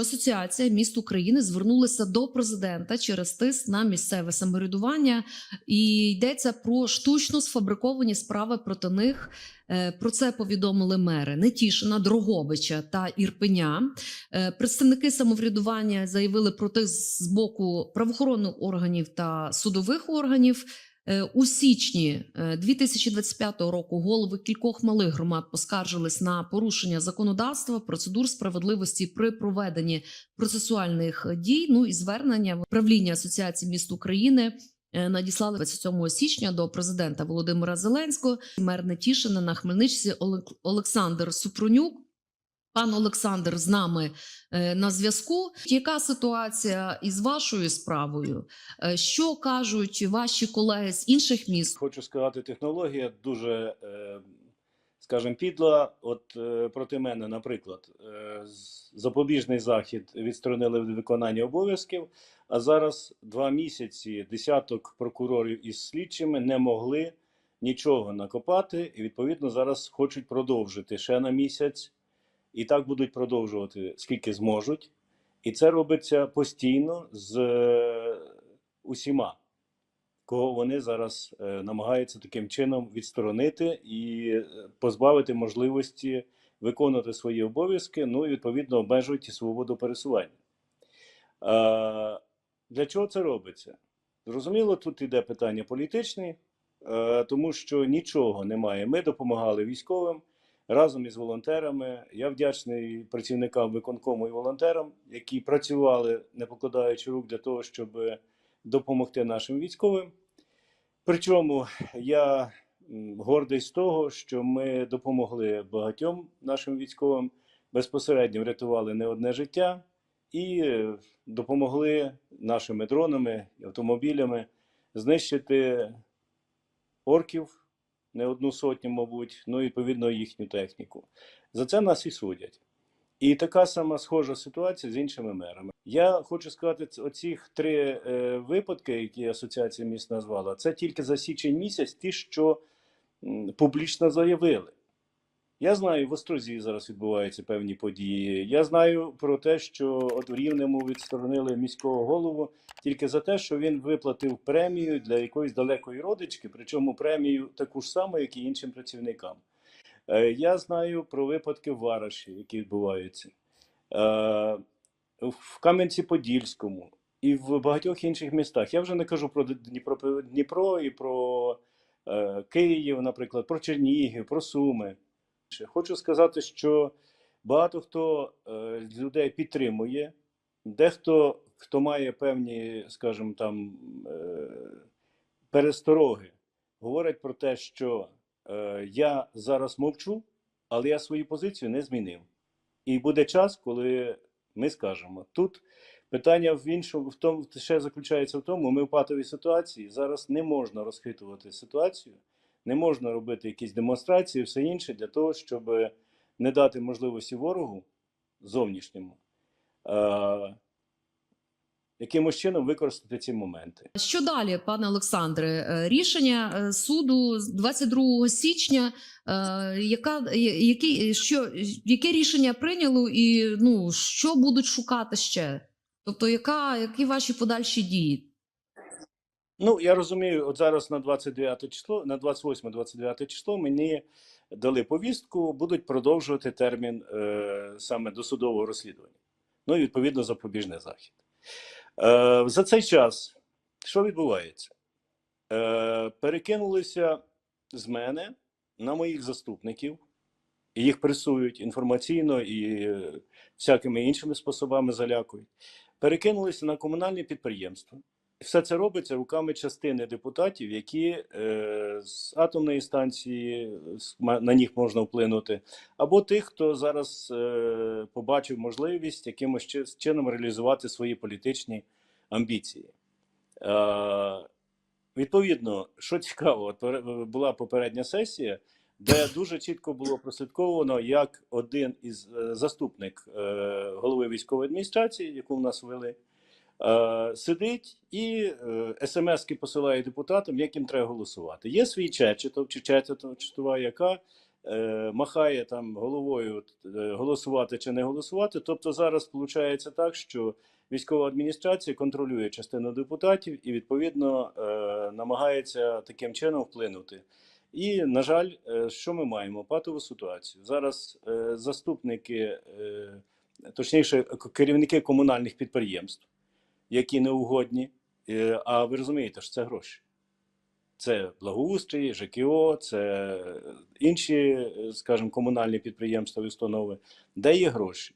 Асоціація міст України звернулася до президента через тиск на місцеве самоврядування, і йдеться про штучно сфабриковані справи проти них. Е, Про це повідомили мери Нетішина, Дрогобича та Ірпеня. Е, Представники самоврядування заявили про тиск з боку правоохоронних органів та судових органів. Е, У січні е, 2025 року голови кількох малих громад поскаржились на порушення законодавства, процедур справедливості при проведенні процесуальних дій. Ну і звернення правління Асоціації міст України е, надіслали 27 січня до президента Володимира Зеленського. Мер Нетішина на Хмельничці Олександр Супрунюк. Пан Олександр з нами е, на зв'язку. Яка ситуація із вашою справою? Е, Що кажуть ваші колеги з інших міст? Хочу сказати, технологія дуже, е, скажімо, підла. От проти мене, наприклад, запобіжний захід відсторонили від виконання обов'язків, а зараз два місяці десяток прокурорів із слідчими не могли нічого накопати, і відповідно зараз хочуть продовжити ще на місяць, і так будуть продовжувати скільки зможуть. І це робиться постійно з е, усіма кого вони зараз е, намагаються таким чином відсторонити і е, позбавити можливості виконувати свої обов'язки, ну і відповідно обмежують свободу пересування. Для чого це робиться? Зрозуміло, тут йде питання політичне, тому що нічого немає. Ми допомагали військовим разом із волонтерами. Я вдячний працівникам виконкому і волонтерам, які працювали, не покладаючи рук для того, щоб допомогти нашим військовим. Причому я гордий з того, що ми допомогли багатьом нашим військовим, безпосередньо врятували не одне життя і е, допомогли нашими дронами, автомобілями знищити орків, не одну сотню, мабуть, ну і відповідно їхню техніку. За це нас і судять. І така сама схожа ситуація з іншими мерами. Я хочу сказати, оці три е, випадки, які асоціація міст назвала, це тільки за січень місяць, ті, що публічно заявили. Я знаю, в Острозі зараз відбуваються певні події. Я знаю про те, що от в Рівному відсторонили міського голову тільки за те, що він виплатив премію для якоїсь далекої родички, причому премію таку ж саму, як і іншим працівникам. Е, Я знаю про випадки в Вараші, які відбуваються, Е, в Кам'янці-Подільському і в багатьох інших містах. Я вже не кажу про Дніпро, Дніпро і про е, Київ, наприклад, про Чернігів, про Суми. Ще Хочу сказати, що багато хто е, з людей підтримує, дехто, хто має певні, скажімо там, е, перестороги, говорять про те, що е, я зараз мовчу, але я свою позицію не змінив. І буде час, коли ми скажемо. Тут питання в іншому, в тому ще заключається в тому, ми в патовій ситуації. Зараз не можна розхитувати ситуацію, не можна робити якісь демонстрації, все інше для того, щоб не дати можливості ворогу зовнішньому. Е, якимось чином використати ці моменти. Що далі, пане Олександре? Е, Рішення е, суду 22 січня. е, Яка які що яке рішення прийняло, і ну що будуть шукати ще? Тобто, яка які ваші подальші дії? Ну, я розумію, от зараз на 29 число, на 28-29 число мені дали повістку, будуть продовжувати термін е, саме досудового розслідування. Ну і відповідно запобіжний захід. Е, за цей час що відбувається? Е, перекинулися з мене на моїх заступників, і їх пресують інформаційно і всякими іншими способами залякують. Перекинулися на комунальні підприємства. Все це робиться руками частини депутатів, які е, з атомної станції на них можна вплинути, або тих, хто зараз е, побачив можливість якимось чином реалізувати свої політичні амбіції. Е, відповідно, що цікаво, була попередня сесія, де дуже чітко було прослідковано, як один із е, заступник е, голови військової адміністрації, яку в нас ввели, сидить і е, смски посилає депутатам, як їм треба голосувати. Є свій Чечетов чи Чечетова, яка е, махає там головою е, голосувати чи не голосувати. Тобто зараз виходить так, що військова адміністрація контролює частину депутатів і відповідно е, намагається таким чином вплинути. І, на жаль, е, що ми маємо? Патову ситуацію. Зараз е, заступники, е, точніше, керівники комунальних підприємств, які неугодні, е, а ви розумієте, що це гроші. Це благоустрій, ЖКО, це інші, е, скажімо, комунальні підприємства і установи, де є гроші.